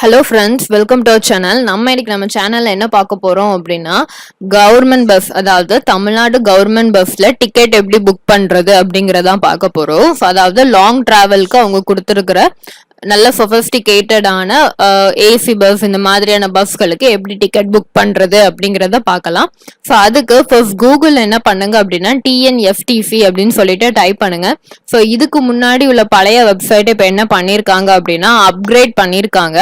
Hello friends welcome to channel நம்ம இன்னைக்கு நம்ம சேனல்ல என்ன பார்க்க போறோம் அப்படின்னா கவர்மெண்ட் பஸ் அதாவது தமிழ்நாடு கவர்மெண்ட் பஸ்ல டிக்கெட் எப்படி புக் பண்றது அப்படிங்கறதான் பார்க்க போறோம். அதாவது லாங் டிராவல்க்கு அவங்க கொடுத்துருக்கிற நல்ல சொஃபஸ்டிகேட்டடான ஏசி பஸ் இந்த மாதிரியான பஸ்களுக்கு எப்படி டிக்கெட் புக் பண்ணுறது அப்படிங்கிறத பார்க்கலாம். ஸோ அதுக்கு ஃபர்ஸ்ட் கூகுள் என்ன பண்ணுங்க அப்படின்னா டிஎன்எஃப்டிசி அப்படின்னு சொல்லிட்டு டைப் பண்ணுங்க. ஸோ இதுக்கு முன்னாடி உள்ள பழைய வெப்சைட் இப்போ என்ன பண்ணியிருக்காங்க அப்படின்னா அப்கிரேட் பண்ணியிருக்காங்க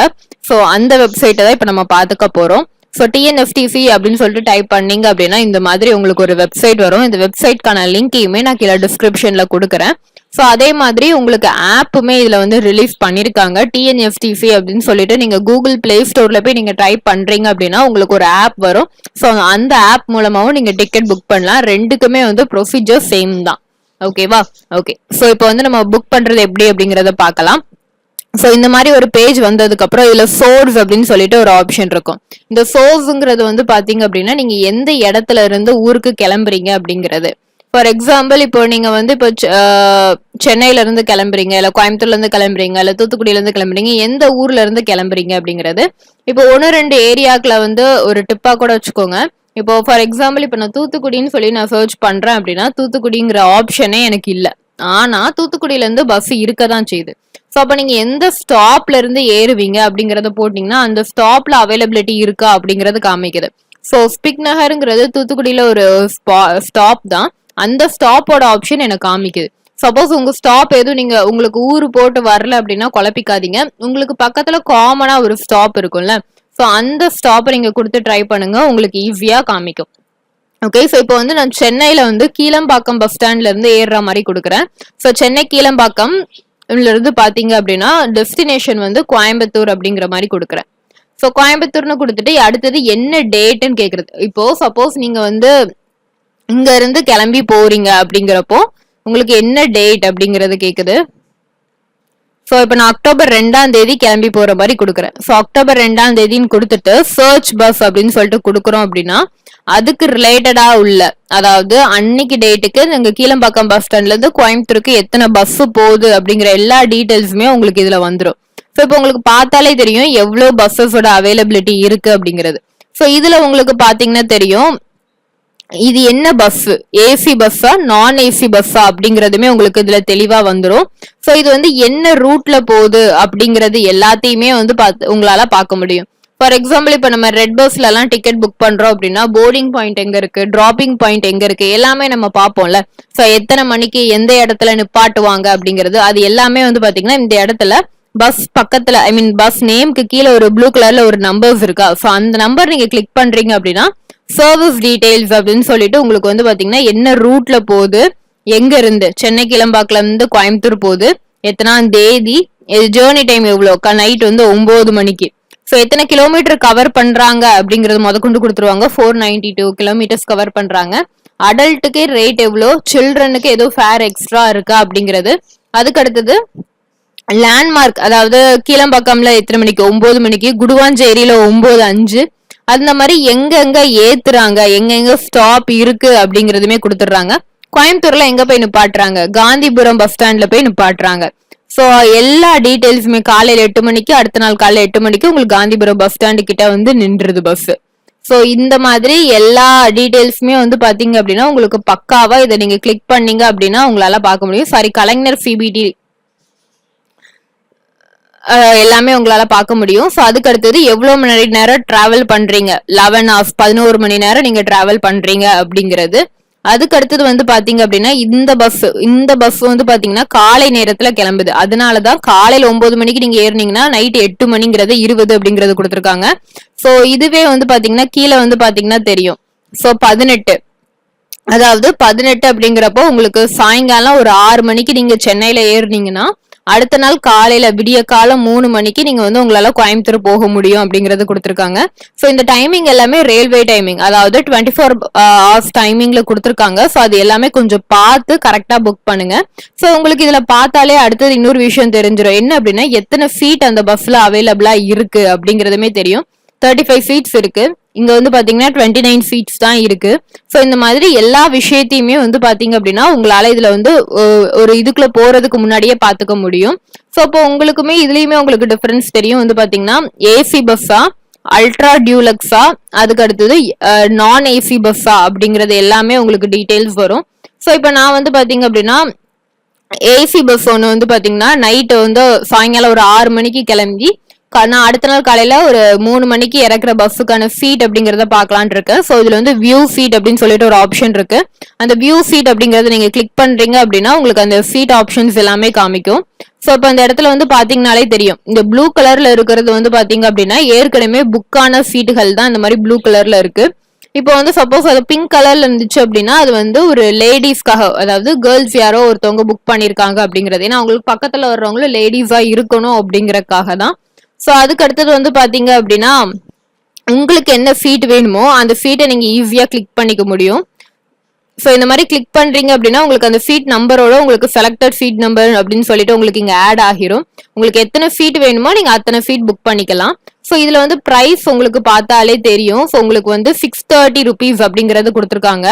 ஸோ அந்த வெப்சைட்டை தான் இப்போ நம்ம பார்த்துக்க போகிறோம் ஸோ டிஎன்எஃப்டிசி அப்படின்னு சொல்லிட்டு டைப் பண்ணீங்க அப்படின்னா இந்த மாதிரி உங்களுக்கு ஒரு வெப்சைட் வரும். இந்த வெப்சைட்கான லிங்கையுமே நான் கீழே டிஸ்கிரிப்ஷனில் கொடுக்குறேன். ஸோ அதே மாதிரி உங்களுக்கு ஆப்புமே இதில் வந்து ரிலீஸ் பண்ணியிருக்காங்க டிஎன்எஃப்டிசி அப்படின்னு சொல்லிட்டு நீங்கள் கூகுள் பிளே ஸ்டோரில் போய் நீங்கள் டைப் பண்ணுறீங்க அப்படின்னா உங்களுக்கு ஒரு ஆப் வரும். ஸோ அந்த ஆப் மூலமாகவும் நீங்கள் டிக்கெட் புக் பண்ணலாம். ரெண்டுக்குமே வந்து ப்ரொசீஜர் சேம் தான். ஓகேவா ஓகே ஸோ இப்போ வந்து நம்ம புக் பண்ணுறது எப்படி அப்படிங்கிறத பார்க்கலாம். ஸோ இந்த மாதிரி ஒரு பேஜ் வந்ததுக்கு அப்புறம் இதுல சோர்ஸ் அப்படின்னு சொல்லிட்டு ஒரு ஆப்ஷன் இருக்கும். இந்த சோர்ஸுங்கிறது வந்து பாத்தீங்க அப்படின்னா நீங்க எந்த இடத்துல இருந்து ஊருக்கு கிளம்புறீங்க அப்படிங்கிறது. ஃபார் எக்ஸாம்பிள் இப்போ நீங்க வந்து இப்போ சென்னையிலேருந்து சென்னையில இருந்து கிளம்புறீங்க இல்ல கோயம்புத்தூர்ல இருந்து கிளம்புறீங்க இல்ல தூத்துக்குடியில இருந்து கிளம்புறீங்க எந்த ஊர்ல இருந்து கிளம்புறீங்க அப்படிங்கிறது இப்போ ஒன்று ரெண்டு ஏரியாக்குள்ள வந்து ஒரு டிப்பா கூட வச்சுக்கோங்க. இப்போ ஃபார் எக்ஸாம்பிள் இப்போ நான் தூத்துக்குடின்னு சொல்லி நான் சர்ச் பண்றேன் அப்படின்னா தூத்துக்குடிங்கிற ஆப்ஷனே எனக்கு இல்ல. ஆனா தூத்துக்குடியில இருந்து பஸ் இருக்க தான் செய்யுது. ஸோ அப்போ நீங்க எந்த ஸ்டாப்ல இருந்து ஏறுவீங்க அப்படிங்கறத போட்டீங்கன்னா அந்த ஸ்டாப்ல அவைலபிலிட்டி இருக்கா அப்படிங்கறது காமிக்குது. ஸோ ஸ்பிக் நகருங்கிறது தூத்துக்குடியில ஒரு ஸ்டாப் தான். அந்த ஸ்டாப்போட ஆப்ஷன் எனக்கு காமிக்குது. சப்போஸ் உங்க ஸ்டாப் எதுவும் நீங்க உங்களுக்கு ஊரு போட்டு வரல அப்படின்னா குழப்பிக்காதீங்க. உங்களுக்கு பக்கத்துல காமனா ஒரு ஸ்டாப் இருக்கும்ல. ஸோ அந்த ஸ்டாப்பை நீங்க கொடுத்து ட்ரை பண்ணுங்க. உங்களுக்கு ஈஸியா காமிக்கும். ஓகே ஸோ இப்போ வந்து நான் சென்னையில வந்து கீழம்பாக்கம் பஸ் ஸ்டாண்ட்ல இருந்து ஏறுற மாதிரி கொடுக்குறேன். ஸோ சென்னை கீழம்பாக்கம் இருந்து பாத்தீங்க அப்படின்னா டெஸ்டினேஷன் வந்து கோயம்புத்தூர் அப்படிங்கிற மாதிரி கொடுக்குறேன். ஸோ கோயம்புத்தூர்னு கொடுத்துட்டு அடுத்தது என்ன டேட்டுன்னு கேக்குறது. இப்போ சப்போஸ் நீங்க வந்து இங்க இருந்து கிளம்பி போறீங்க அப்படிங்கிறப்போ உங்களுக்கு என்ன டேட் அப்படிங்கறது கேக்குது. ஸோ இப்போ நான் அக்டோபர் ரெண்டாம் தேதி கிளம்பி போற மாதிரி கொடுக்குறேன். ஸோ அக்டோபர் ரெண்டாம் தேதின்னு கொடுத்துட்டு சர்ச் பஸ் அப்படின்னு சொல்லிட்டு கொடுக்குறோம் அப்படின்னா அதுக்கு ரிலேட்டடா உள்ள அதாவது அன்னைக்கு டேட்டுக்கு நீங்க கீழம்பாக்கம் பஸ் ஸ்டாண்ட்ல இருந்து கோயம்புத்தூருக்கு எத்தனை பஸ் போகுது அப்படிங்கிற எல்லா டீட்டெயில்ஸுமே உங்களுக்கு இதுல வந்துடும் ஸோ இப்போ உங்களுக்கு பார்த்தாலே தெரியும் எவ்வளவு பஸ்ஸஸோட அவைலபிலிட்டி இருக்கு அப்படிங்கிறது. ஸோ இதுல உங்களுக்கு பாத்தீங்கன்னா தெரியும் இது என்ன பஃப் ஏசி பஸ்ஸா நான் ஏசி பஸ்ஸா அப்படிங்கறதுமே உங்களுக்கு இதுல தெளிவா வந்துடும் சோ இது வந்து என்ன ரூட்ல போகுது அப்படிங்கறது எல்லாத்தையுமே வந்து பார்த்து உங்களால பார்க்க முடியும். ஃபார் எக்ஸாம்பிள் இப்ப நம்ம ரெட் பஸ்ல எல்லாம் டிக்கெட் புக் பண்றோம் அப்படின்னா போர்டிங் பாயிண்ட் எங்க இருக்கு? டிராப்பிங் பாயிண்ட் எங்க இருக்கு? எல்லாமே நம்ம பார்ப்போம்ல. சோ எத்தனை மணிக்கு எந்த இடத்துல நிப்பாட்டுவாங்க அப்படிங்கிறது அது எல்லாமே வந்து பாத்தீங்கன்னா இந்த இடத்துல பஸ் பக்கத்துல ஐ மீன் பஸ் நேம்க்கு கீழே ஒரு ப்ளூ கலர்ல ஒரு நம்பர்ஸ் இருக்கா? சோ அந்த நம்பர் நீங்க கிளிக் பண்றீங்க அப்படின்னா சர்வீஸ் டீடைல்ஸ் அப்படின்னு சொல்லிட்டு உங்களுக்கு வந்து பாத்தீங்கன்னா என்ன ரூட்ல போகுது எங்க இருந்து? சென்னை கிளம்பாக்குல இருந்து கோயம்புத்தூர் போகுது. எத்தனாம் தேதி? ஜேர்னி டைம் எவ்வளோ? நைட் வந்து ஒன்பது மணிக்கு. ஸோ எத்தனை கிலோமீட்டர் கவர் பண்றாங்க அப்படிங்கறது முத கொண்டு கொடுத்துருவாங்க. Four ninety two kilometres cover பண்றாங்க. அடல்ட்டுக்கு ரேட் எவ்வளோ? சில்ட்ரனுக்கு ஏதோ ஃபேர் எக்ஸ்ட்ரா இருக்கா அப்படிங்கிறது. அதுக்கு அடுத்தது லேண்ட்மார்க் அதாவது கீழம்பாக்கம்ல எத்தனை மணிக்கு? ஒன்பது மணிக்கு. குடுவாஞ்சேரியில ஒன்பது அஞ்சு. அந்த மாதிரி எங்கெங்க ஏத்துறாங்க எங்கெங்க ஸ்டாப் இருக்கு அப்படிங்கறதுமே கொடுத்துடுறாங்க. கோயம்புத்தூர்ல எங்க போய் நிப்பாட்டுறாங்க? காந்திபுரம் பஸ் ஸ்டாண்ட்ல போய் நிப்பாட்டுறாங்க. சோ எல்லா டீட்டெயில்ஸுமே காலையில எட்டு மணிக்கு அடுத்த நாள் காலையில எட்டு மணிக்கு உங்களுக்கு காந்திபுரம் பஸ் ஸ்டாண்டு கிட்ட வந்து நின்றுது பஸ் சோ இந்த மாதிரி எல்லா டீட்டெயில்ஸுமே வந்து பாத்தீங்க அப்படின்னா உங்களுக்கு பக்காவா இதை நீங்க கிளிக் பண்ணீங்க அப்படின்னா உங்களால பார்க்க முடியும். சாரி கலைஞர் சிபிடி எல்லாமே உங்களால பார்க்க முடியும். ஸோ அதுக்கு அடுத்தது எவ்வளோ மணி நேரம் டிராவல் பண்றீங்க? லெவன் ஆஃப் பதினோரு மணி நேரம் நீங்க டிராவல் பண்றீங்க அப்படிங்கிறது. அதுக்கு அடுத்தது வந்து பாத்தீங்க அப்படின்னா இந்த பஸ் இந்த பஸ் வந்து பாத்தீங்கன்னா காலை நேரத்துல கிளம்புது. அதனாலதான் காலையில ஒன்பது மணிக்கு நீங்க ஏறினீங்கன்னா நைட் எட்டு மணிங்கிறது இருபது அப்படிங்கறது கொடுத்துருக்காங்க. ஸோ இதுவே வந்து பாத்தீங்கன்னா கீழே வந்து பாத்தீங்கன்னா தெரியும். ஸோ பதினெட்டு. அதாவது பதினெட்டு அப்படிங்கிறப்போ உங்களுக்கு சாயங்காலம் ஒரு ஆறு மணிக்கு நீங்க சென்னையில ஏறுனீங்கன்னா அடுத்த நாள் காலையில விடிய காலம் மூணு மணிக்கு நீங்க வந்து உங்களால கோயம்புத்தூர் போக முடியும் அப்படிங்கறது கொடுத்துருக்காங்க. ஸோ இந்த டைமிங் எல்லாமே ரயில்வே டைமிங் அதாவது டுவெண்ட்டி ஃபோர் ஹவர்ஸ் டைமிங்ல கொடுத்துருக்காங்க. ஸோ அது எல்லாமே கொஞ்சம் பார்த்து கரெக்டா புக் பண்ணுங்க. ஸோ உங்களுக்கு இதுல பார்த்தாலே அடுத்தது இன்னொரு விஷயம் தெரிஞ்சிடும் என்ன அப்படின்னா எத்தனை சீட் அந்த பஸ்ல அவைலபிளா இருக்கு அப்படிங்கறதுமே தெரியும். தேர்ட்டி ஃபைவ் சீட்ஸ் இருக்கு. இங்க வந்து பாத்தீங்கன்னா டுவெண்ட்டி நைன் ஃபீட்ஸ் தான் இருக்கு. ஸோ இந்த மாதிரி எல்லா விஷயத்தையுமே வந்து பாத்தீங்க அப்படின்னா உங்களால இதுல வந்து ஒரு இதுக்குள்ள போறதுக்கு முன்னாடியே பாத்துக்க முடியும். ஸோ அப்போ உங்களுக்குமே இதுலயுமே உங்களுக்கு டிஃபரன்ஸ் தெரியும். வந்து பாத்தீங்கன்னா ஏசி பஸ்ஸா அல்ட்ரா டியூலக்ஸா அதுக்கு அடுத்தது நான் ஏசி பஸ்ஸா அப்படிங்கறது எல்லாமே உங்களுக்கு டீடைல்ஸ் வரும். ஸோ இப்போ நான் வந்து பாத்தீங்க அப்படின்னா ஏசி பஸ் ஒன்று வந்து பாத்தீங்கன்னா நைட்டு வந்து சாயங்காலம் ஒரு ஆறு மணிக்கு கிளம்பி நான் அடுத்த நாள் காலையில ஒரு மூணு மணிக்கு இறக்குற பஸ்ஸுக்கான ஃபீட் அப்படிங்கறத பார்க்கலாம்னு இருக்கேன். ஸோ இதுல வந்து வியூ ஃபீட் அப்படின்னு சொல்லிட்டு ஒரு ஆப்ஷன் இருக்கு. அந்த வியூ ஃபீட் அப்படிங்கறத நீங்க கிளிக் பண்றீங்க அப்படின்னா உங்களுக்கு அந்த ஃபீட் ஆப்ஷன்ஸ் எல்லாமே காமிக்கும். ஸோ இப்போ அந்த இடத்துல வந்து பாத்தீங்கனாலே தெரியும். இந்த ப்ளூ கலர்ல இருக்கிறது வந்து பாத்தீங்க அப்படின்னா ஏற்கனவே புக்கான சீட்டுகள் தான் இந்த மாதிரி ப்ளூ கலர்ல இருக்கு. இப்போ வந்து சப்போஸ் அது பிங்க் கலர்ல இருந்துச்சு அப்படின்னா அது வந்து ஒரு லேடிஸ்க்காக அதாவது கேர்ள்ஸ் யாரோ ஒருத்தவங்க புக் பண்ணிருக்காங்க அப்படிங்கறது ஏன்னா அவங்களுக்கு பக்கத்துல வர்றவங்களும் லேடிஸா இருக்கணும் அப்படிங்கறக்காக தான் ஸோ அதுக்கு அடுத்தது வந்து பார்த்தீங்க அப்படின்னா உங்களுக்கு என்ன ஃபீட் வேணுமோ அந்த ஃபீட்டை நீங்கள் ஈஸியாக கிளிக் பண்ணிக்க முடியும். ஸோ இந்த மாதிரி கிளிக் பண்ணுறீங்க அப்படின்னா உங்களுக்கு அந்த ஃபீட் நம்பரோட உங்களுக்கு செலக்டட் ஃபீட் நம்பர் அப்படின்னு சொல்லிட்டு உங்களுக்கு இங்கே ஆட் ஆகிரும். உங்களுக்கு எத்தனை ஃபீட் வேணுமோ நீங்கள் அத்தனை ஃபீட் புக் பண்ணிக்கலாம். ஸோ இதில் வந்து ப்ரைஸ் உங்களுக்கு பார்த்தாலே தெரியும். ஸோ உங்களுக்கு வந்து சிக்ஸ் தேர்ட்டி ருபீஸ் அப்படிங்கிறது கொடுத்துருக்காங்க.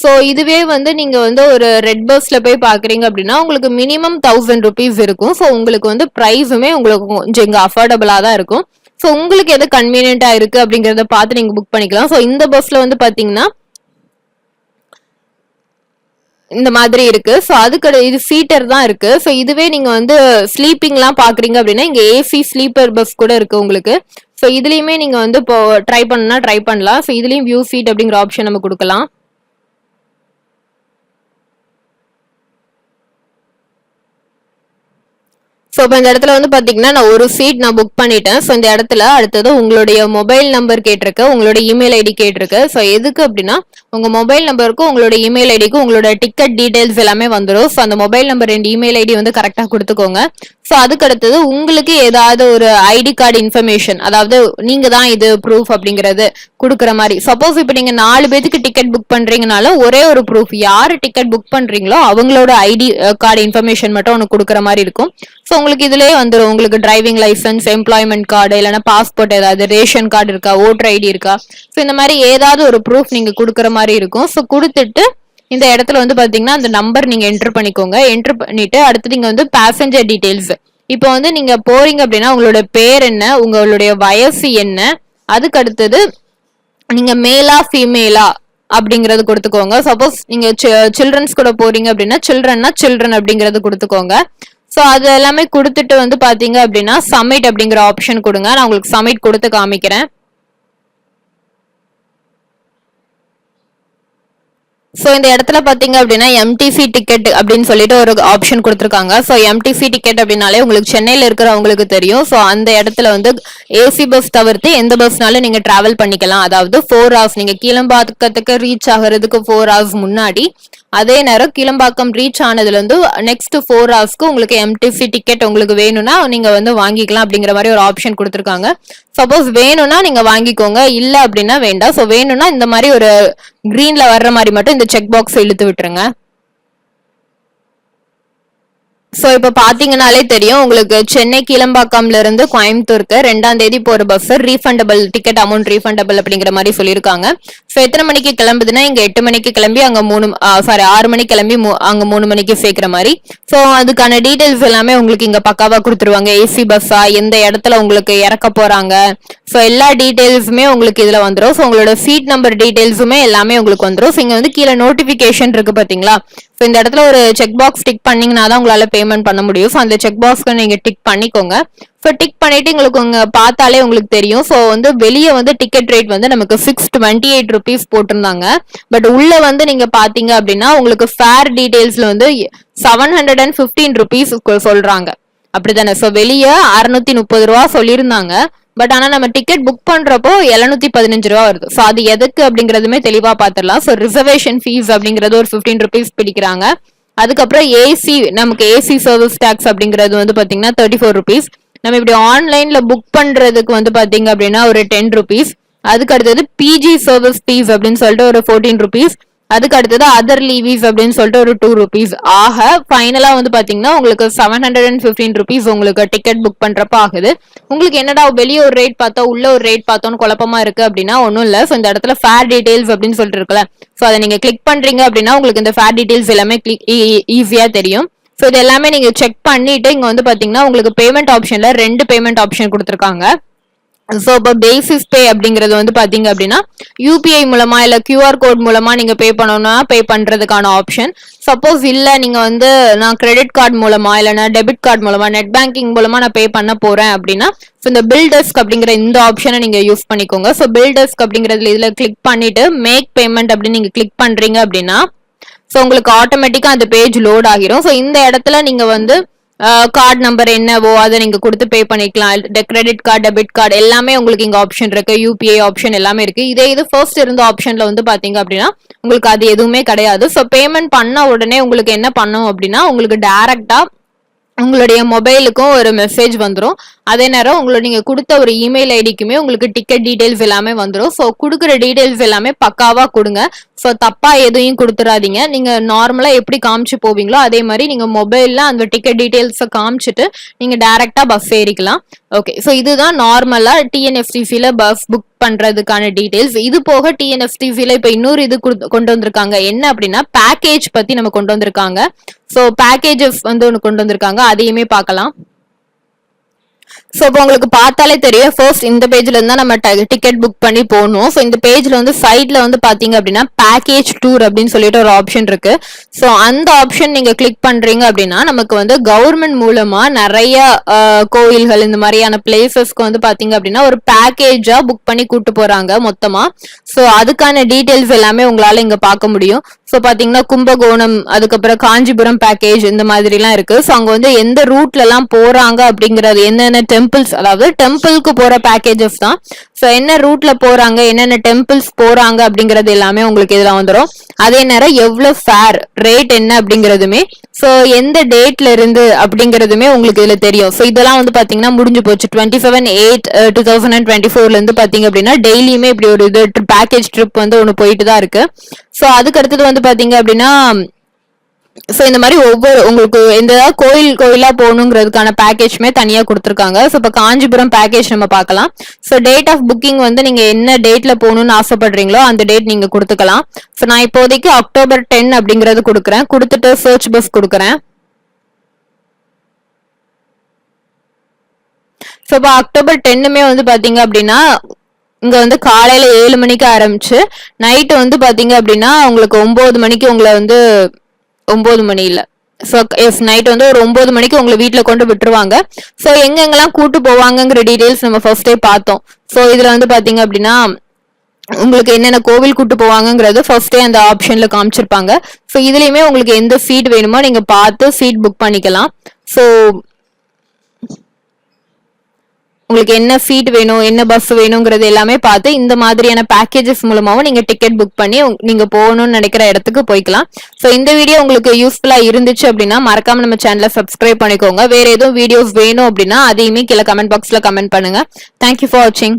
ஸோ இதுவே வந்து நீங்கள் வந்து ஒரு ரெட் பஸ்ல போய் பார்க்குறீங்க அப்படின்னா உங்களுக்கு மினிமம் தௌசண்ட் ருபீஸ் இருக்கும். ஸோ உங்களுக்கு வந்து ப்ரைஸுமே உங்களுக்கு கொஞ்சம் இங்கே அஃபோர்டபுளாக தான் இருக்கும். ஸோ உங்களுக்கு எது கன்வீனியண்ட்டாக இருக்கு அப்படிங்கிறத பார்த்து நீங்கள் புக் பண்ணிக்கலாம். ஸோ இந்த பஸ்ல வந்து பார்த்தீங்கன்னா இந்த மாதிரி இருக்கு. ஸோ அதுக்கு இது சீட்டர் தான் இருக்கு. ஸோ இதுவே நீங்க வந்து ஸ்லீப்பிங்லாம் பாக்குறீங்க அப்படின்னா இங்க ஏசி ஸ்லீப்பர் பஸ் கூட இருக்கு உங்களுக்கு. ஸோ இதுலயுமே நீங்க வந்து இப்போ ட்ரை பண்ணா ட்ரை பண்ணலாம். ஸோ இதுலயும் வியூ சீட் அப்படிங்கிற ஆப்ஷன் நம்ம கொடுக்கலாம். ஸோ இப்போ இந்த இடத்துல வந்து பார்த்தீங்கன்னா நான் ஒரு சீட் நான் புக் பண்ணிட்டேன். ஸோ இந்த இடத்துல அடுத்தது உங்களுடைய மொபைல் நம்பர் கேட்டிருக்கு உங்களோட இமெயில் ஐடி கேட்டிருக்கு. ஸோ எதுக்கு அப்படின்னா உங்கள் மொபைல் நம்பருக்கும் உங்களோட இமெயில் ஐடிக்கும் உங்களோட டிக்கெட் டீடைல்ஸ் எல்லாமே வந்துடும் ஸோ அந்த மொபைல் நம்பர் ரெண்டு இமெயில் ஐடி வந்து கரெக்டாக கொடுத்துக்கோங்க. ஸோ அதுக்கு அடுத்தது உங்களுக்கு ஏதாவது ஒரு ஐடி கார்டு இன்ஃபர்மேஷன் அதாவது நீங்கள் தான் இது ப்ரூஃப் அப்படிங்கிறது. கொடுக்குற மாதிரி. சப்போஸ் இப்போ நீங்கள் நாலு பேத்துக்கு டிக்கெட் புக் பண்ணுறீங்கனால ஒரே ஒரு ப்ரூஃப் யார் டிக்கெட் புக் பண்ணுறீங்களோ அவங்களோட ஐடி கார்டு இன்ஃபர்மேஷன் மட்டும் ஒன்று கொடுக்குற மாதிரி இருக்கும். ஸோ உங்களுக்கு இதுலயே வந்துடும் உங்களுக்கு டிரைவிங் லைசன்ஸ் எம்ப்ளாய்மெண்ட் கார்டு இல்லைன்னா பாஸ்போர்ட் ஏதாவது ரேஷன் கார்டு இருக்கா ஓட்டர் ஐடி இருக்கா? ஸோ இந்த மாதிரி ஏதாவது ஒரு ப்ரூஃப் நீங்க கொடுக்குற மாதிரி இருக்கும். ஸோ கொடுத்துட்டு இந்த இடத்துல வந்து பாத்தீங்கன்னா அந்த நம்பர் நீங்க என்டர் பண்ணிக்கோங்க. என்டர் பண்ணிட்டு அடுத்து நீங்க வந்து பேசஞ்சர் டீடைல்ஸ் இப்போ வந்து நீங்க போறீங்க அப்படின்னா உங்களோட பேர் என்ன உங்களுடைய வயசு என்ன அதுக்கு அடுத்தது நீங்க மேலா ஃபீமேலா அப்படிங்கறது கொடுத்துக்கோங்க. சப்போஸ் நீங்க சில்ட்ரன்ஸ் கூட போறீங்க அப்படின்னா சில்ட்ரன்னா சில்ட்ரன் அப்படிங்கறது கொடுத்துக்கோங்க. ஸோ அது எல்லாமே கொடுத்துட்டு வந்து பாத்தீங்க அப்படின்னா சமிட் அப்படிங்கிற ஆப்ஷன் கொடுங்க. நான் உங்களுக்கு சமிட் கொடுத்து காமிக்கிறேன். ஸோ இந்த இடத்துல பார்த்தீங்க அப்படின்னா எம்டிசி டிக்கெட் அப்படின்னு சொல்லிட்டு ஒரு ஆப்ஷன் கொடுத்துருக்காங்க. ஸோ எம்டிசி டிக்கெட் அப்படின்னாலே உங்களுக்கு சென்னையில் இருக்கிறவங்களுக்கு தெரியும். ஸோ அந்த இடத்துல வந்து ஏசி பஸ் தவிர்த்து எந்த பஸ்னாலும் நீங்க டிராவல் பண்ணிக்கலாம். அதாவது ஃபோர் ஹவர்ஸ் நீங்கள் கீழம்பாக்கத்துக்கு ரீச் ஆகிறதுக்கு ஃபோர் ஹவர்ஸ் முன்னாடி அதே நேரம் கிளம்பாக்கம் ரீச் ஆனதுலேருந்து நெக்ஸ்ட் ஃபோர் ஹவர்ஸ்க்கு உங்களுக்கு எம்டிசி டிக்கெட் உங்களுக்கு வேணும்னா நீங்கள் வந்து வாங்கிக்கலாம் அப்படிங்கிற மாதிரி ஒரு ஆப்ஷன் கொடுத்துருக்காங்க. சப்போஸ் வேணும்னா நீங்கள் வாங்கிக்கோங்க. இல்லை அப்படின்னா வேண்டாம். ஸோ வேணும்னா இந்த மாதிரி ஒரு க்ரீனில் வர்ற மாதிரி மட்டும் இந்த செக் பாக்ஸ் இழுத்து விட்டுருங்க. ஸோ இப்போ பார்த்தீங்கனாலே தெரியும் உங்களுக்கு சென்னை கீழம்பாக்கம்ல இருந்து கோயம்புத்தூருக்கு ரெண்டாம் தேதி போற bus refundable ticket amount refundable அப்படிங்கிற மாதிரி சொல்லியிருக்காங்க. ஸோ எத்தனை மணிக்கு கிளம்புதுன்னா இங்க எட்டு மணிக்கு கிளம்பி அங்க மூணு சாரி ஆறு மணிக்கு கிளம்பி மூ- அங்க மூணு மணிக்கு சேர்க்கிற மாதிரி. ஸோ அதுக்கான டீடைல்ஸ் எல்லாமே உங்களுக்கு இங்க பக்காவா கொடுத்துருவாங்க. ஏசி பஸ்ஸா எந்த இடத்துல உங்களுக்கு இறக்க போறாங்க. ஸோ எல்லா டீடைல்ஸுமே உங்களுக்கு இதுல வந்துடும் ஸோ உங்களோட சீட் நம்பர் டீடைல்ஸுமே எல்லாமே உங்களுக்கு வந்துடும் ஸோ இங்க வந்து கீழே நோட்டிபிகேஷன் இருக்கு பாத்தீங்களா? ஸோ இந்த இடத்துல ஒரு செக் பாக்ஸ் டிக் பண்ணீங்கன்னா தான் உங்களால பேமெண்ட் பண்ண முடியும். ஸோ அந்த செக் பாக்ஸ்க்கு நீங்க டிக் பண்ணிக்கோங்க. ஸோ டிக் பண்ணிட்டு உங்களுக்கு உங்க பார்த்தாலே உங்களுக்கு தெரியும். ஸோ வந்து வெளியே வந்து டிக்கெட் ரேட் வந்து நமக்கு சிக்ஸ் டுவெண்ட்டி எயிட் ருபீஸ் போட்டிருந்தாங்க. பட் உள்ள வந்து நீங்க பாத்தீங்க அப்படின்னா உங்களுக்கு ஃபேர் டீடைல்ஸ்ல வந்து seven hundred and fifteen rupees சொல்றாங்க. அப்படித்தானே? ஸோ வெளியே அறுநூத்தி முப்பது ரூபா சொல்லியிருந்தாங்க. பட் ஆனா நம்ம டிக்கெட் புக் பண்றப்போ எழுநூத்தி பதினஞ்சு ரூபா வருது. ஸோ அது எதுக்கு அப்படிங்கறதுமே தெளிவா பாத்துடலாம். ஸோ ரிசர்வேஷன் ஃபீஸ் அப்படிங்கறது ஒரு ஃபிஃப்டீன் ருபீஸ் பிடிக்கிறாங்க. அதுக்கப்புறம் ஏசி நமக்கு ஏசி சர்வீஸ் டாக்ஸ் அப்படிங்கிறது வந்து பாத்தீங்கன்னா தேர்ட்டி ஃபோர் ருபீஸ் நம்ம இப்படி ஆன்லைன்ல புக் பண்றதுக்கு வந்து பாத்தீங்க அப்படின்னா ஒரு டென் ருபீஸ் அதுக்கு அடுத்தது பிஜி சர்வீஸ் ஃபீஸ் அப்படின்னு சொல்லிட்டு ஒரு ஃபோர்டீன் ருபீஸ் அதுக்கு அடுத்தது அதர் லீவிஸ் அப்படின்னு சொல்லிட்டு ஒரு டூ ருபீஸ் ஆக ஃபைனலா வந்து பாத்தீங்கன்னா உங்களுக்கு seven hundred and fifteen rupees உங்களுக்கு டிக்கெட் புக் பண்றப்ப ஆகுது. உங்களுக்கு என்னடா வெளியே ஒரு ரேட் பார்த்தா உள்ள ஒரு ரேட் பார்த்தோம்னு குழப்பமா இருக்கு அப்படின்னா ஒன்றும் இல்லை. ஸோ இந்த இடத்துல ஃபேர் டீடைல்ஸ் அப்படின்னு சொல்லிட்டு இருக்குல்ல. ஸோ அதை நீங்க கிளிக் பண்றீங்க அப்படின்னா உங்களுக்கு இந்த ஃபேர் டீடைல்ஸ் எல்லாமே ஈஸியா e, e, தெரியும். ஸோ இது எல்லாமே நீங்க செக் பண்ணிட்டு இங்க வந்து பாத்தீங்கன்னா உங்களுக்கு பேமெண்ட் ஆப்ஷன்ல ரெண்டு பேமெண்ட் ஆப்ஷன் கொடுத்துருக்காங்க. ஸோ இப்போ பேசிஸ் பே அப்படிங்கிறது வந்து பாத்தீங்க அப்படின்னா யூபிஐ மூலமா இல்ல கியூஆர் கோட் மூலமா நீங்க பே பண்ணணும்னா பே பண்றதுக்கான ஆப்ஷன் சப்போஸ் இல்ல நீங்க வந்து நான் கிரெடிட் கார்டு மூலமா இல்லைனா டெபிட் கார்டு மூலமா நெட் பேங்கிங் மூலமா நான் பே பண்ண போறேன் அப்படின்னா ஸோ இந்த பில் டெஸ்க் அப்படிங்கிற இந்த ஆப்ஷனை நீங்க யூஸ் பண்ணிக்கோங்க. ஸோ பில் டெஸ்க் அப்படிங்கறதுல இதுல கிளிக் பண்ணிட்டு மேக் பேமெண்ட் அப்படின்னு நீங்க கிளிக் பண்றீங்க அப்படின்னா ஸோ உங்களுக்கு ஆட்டோமேட்டிக்கா அந்த பேஜ் லோட் ஆகிரும். ஸோ இந்த இடத்துல நீங்க வந்து கார்டு நம்பர் என்னவோ அதை நீங்க கொடுத்து பே பண்ணிக்கலாம். கிரெடிட் கார்டு டெபிட் கார்டு எல்லாமே உங்களுக்கு இங்க ஆப்ஷன் இருக்கு. யூபிஐ ஆப்ஷன் எல்லாமே இருக்கு. இதே இது ஃபர்ஸ்ட் இருந்த ஆப்ஷன்ல வந்து பாத்தீங்க அப்படின்னா உங்களுக்கு அது எதுவுமே கிடையாது. ஸோ பேமெண்ட் பண்ண உடனே உங்களுக்கு என்ன பண்ணும் அப்படின்னா உங்களுக்கு டைரக்டா உங்களுடைய மொபைலுக்கும் ஒரு மெசேஜ் வந்துடும் அதே நேரம் உங்களை நீங்கள் கொடுத்த ஒரு இமெயில் ஐடிக்குமே உங்களுக்கு டிக்கெட் டீட்டெயில்ஸ் எல்லாமே வந்துடும் ஸோ கொடுக்குற டீட்டெயில்ஸ் எல்லாமே பக்காவாக கொடுங்க. ஸோ தப்பாக எதையும் கொடுத்துடாதீங்க நீங்கள் நார்மலாக எப்படி காமிச்சு போவீங்களோ அதே மாதிரி நீங்கள் மொபைலில் அந்த டிக்கெட் டீட்டெயில்ஸை காமிச்சிட்டு நீங்கள் டேரெக்டாக பஸ் ஏறிக்கலாம். ஓகே ஸோ இதுதான் நார்மலாக டிஎன்எஃப்டிசியில் பஸ் புக் பண்ணுறதுக்கான டீட்டெயில்ஸ் இது போக டிஎன்எஃப்டிசியில் இப்போ இன்னொரு இது கொண்டு வந்திருக்காங்க. என்ன அப்படின்னா பேக்கேஜ் பற்றி நம்ம கொண்டு வந்திருக்காங்க. ஸோ பேக்கேஜஸ் வந்து ஒன்று கொண்டு வந்திருக்காங்க. அதையுமே பார்க்கலாம். ஸோ இப்போ உங்களுக்கு பார்த்தாலே தெரியும். ஃபர்ஸ்ட் இந்த பேஜ்ல இருந்தா நம்ம டிக்கெட் புக் பண்ணி போகணும் ஸோ இந்த பேஜ்ல வந்து சைட்ல வந்து பாத்தீங்க அப்படின்னா பேக்கேஜ் டூர் அப்படின்னு சொல்லிட்டு ஒரு ஆப்ஷன் இருக்கு. ஸோ அந்த ஆப்ஷன் நீங்க கிளிக் பண்றீங்க அப்படின்னா நமக்கு வந்து கவர்மெண்ட் மூலமா நிறைய கோயில்கள் இந்த மாதிரியான பிளேசஸ்க்கு வந்து பாத்தீங்க அப்படின்னா ஒரு பேக்கேஜா புக் பண்ணி கூட்டு போறாங்க மொத்தமா. ஸோ அதுக்கான டீட்டெயில்ஸ் எல்லாமே உங்களால இங்க பார்க்க முடியும். ஸோ பாத்தீங்கன்னா கும்பகோணம் அதுக்கப்புறம் காஞ்சிபுரம் பேக்கேஜ் இந்த மாதிரிலாம் இருக்கு. ஸோ அங்க வந்து எந்த ரூட்ல எல்லாம் போறாங்க அப்படிங்கறது என்னென்ன டெம்பிள்ஸ் அதாவது டெம்பிளுக்கு போற பேக்கேஜஸ் தான். ஸோ என்ன ரூட்ல போறாங்க என்னென்ன டெம்பிள்ஸ் போறாங்க அப்படிங்கறது எல்லாமே உங்களுக்கு இதுல வந்துடும் அதே நேரம் எவ்வளவு ஃபேர் ரேட் என்ன அப்படிங்கறதுமே ஸோ எந்த டேட்ல இருந்து அப்படிங்கறதுமே உங்களுக்கு இதுல தெரியும். ஸோ இதெல்லாம் வந்து பாத்தீங்கன்னா முடிஞ்சு போச்சு. Twenty seven eight two thousand and twenty ஃபோர்ல இருந்து பாத்தீங்க அப்படின்னா டெய்லியுமே இப்படி ஒரு இது பேக்கேஜ் ட்ரிப் வந்து ஒன்று போயிட்டு தான் இருக்கு. ஸோ அதுக்கு அடுத்தது வந்து பாத்தீங்க அப்படின்னா ஸோ இந்த மாதிரி ஒவ்வொரு உங்களுக்கு எந்த கோயில் கோயிலா போகணுங்கிறதுக்கான பேக்கேஜ்மே தனியா கொடுத்துருக்காங்க. ஸோ இப்போ காஞ்சிபுரம் பேக்கேஜ் நம்ம பார்க்கலாம். ஸோ டேட் ஆஃப் புக்கிங் வந்து நீங்க என்ன டேட்ல போகணும்னு ஆசைப்படுறீங்களோ அந்த டேட் நீங்க கொடுத்துக்கலாம். ஸோ நான் இப்போதைக்கு அக்டோபர் டென் அப்படிங்கறது கொடுக்குறேன். கொடுத்துட்டு சர்ச் பஸ் கொடுக்குறேன். ஸோ இப்போ அக்டோபர் டென்னுமே வந்து பாத்தீங்க அப்படின்னா இங்க வந்து காலையில ஏழு மணிக்கு ஆரம்பிச்சு நைட்டு வந்து பாத்தீங்க அப்படின்னா உங்களுக்கு ஒன்பது மணிக்கு உங்களை வந்து ஒன்பது மணியில். ஸோ எஸ் நைட் வந்து ஒரு ஒன்பது மணிக்கு உங்களை வீட்டில் கொண்டு விட்டுருவாங்க. ஸோ எங்கெங்கெல்லாம் கூட்டு போவாங்கங்கிற டீடைல்ஸ் நம்ம ஃபர்ஸ்டே பார்த்தோம். ஸோ இதில் வந்து பார்த்தீங்க அப்படின்னா உங்களுக்கு என்னென்ன கோவில் கூட்டு போவாங்கங்கிறது ஃபர்ஸ்டே அந்த ஆப்ஷனில் காமிச்சிருப்பாங்க. ஸோ இதுலேயுமே உங்களுக்கு எந்த சீட் வேணுமோ நீங்கள் பார்த்து சீட் புக் பண்ணிக்கலாம். ஸோ உங்களுக்கு என்ன சீட் வேணும் என்ன பஸ் வேணுங்கிறது எல்லாமே பார்த்து இந்த மாதிரியான பேக்கேஜஸ் மூலமாவும் நீங்க டிக்கெட் புக் பண்ணி நீங்க போகணும்னு நினைக்கிற இடத்துக்கு போய்க்கலாம். ஸோ இந்த வீடியோ உங்களுக்கு யூஸ்ஃபுல்லா இருந்துச்சு அப்படின்னா மறக்காம நம்ம சேனலை சப்ஸ்கிரைப் பண்ணிக்கோங்க. வேற எதுவும் வீடியோஸ் வேணும் அப்படின்னா அதையுமே கீழே கமெண்ட் பாக்ஸ்ல கமெண்ட் பண்ணுங்க. தேங்க்யூ ஃபார் வாட்சிங்